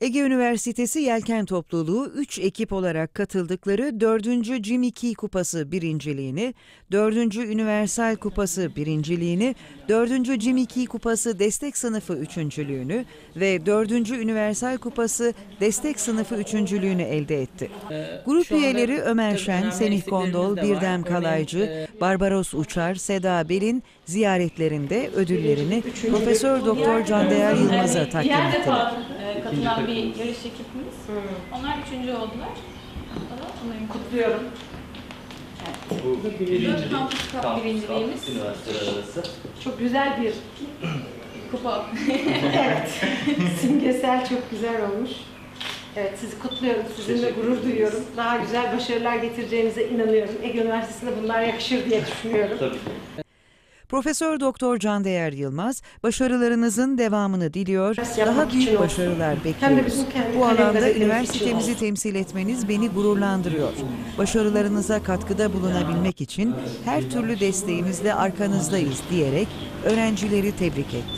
Ege Üniversitesi Yelken Topluluğu 3 ekip olarak katıldıkları 4. Jimmy Key Kupası birinciliğini, 4. Üniversal Kupası birinciliğini, 4. Jimmy Key Kupası destek sınıfı üçüncülüğünü ve 4. Üniversal Kupası destek sınıfı üçüncülüğünü elde etti. Grup Şu anda üyeleri Ömer Şen, Semih var. Birdem Örneğin, Kalaycı, e, Barbaros Uçar, Seda Belin ziyaretlerinde ödüllerini Profesör Doktor Candeğer Yılmaz'a takdim ettiler. Katılan bir yarış ekibimiz. Onlar üçüncü oldular. Onları kutluyorum. Bu Dört Campus Cup Campus birinciliğimiz. Üniversiteler arası. Çok güzel bir Kupa. evet simgesel çok güzel olmuş. Evet sizi kutluyorum. Sizinle gurur duyuyorum. Daha güzel başarılar getireceğinize inanıyorum. Ege Üniversitesi'ne bunlar yakışır diye düşünüyorum. Tabii ki. Profesör Doktor Candeğer Yılmaz, başarılarınızın devamını diliyor, daha büyük olsun. başarılar de bekliyoruz. Bu alanda üniversitemizi olsun. temsil etmeniz beni gururlandırıyor. Başarılarınıza katkıda bulunabilmek için her türlü desteğinizle arkanızdayız diyerek öğrencileri tebrik etti.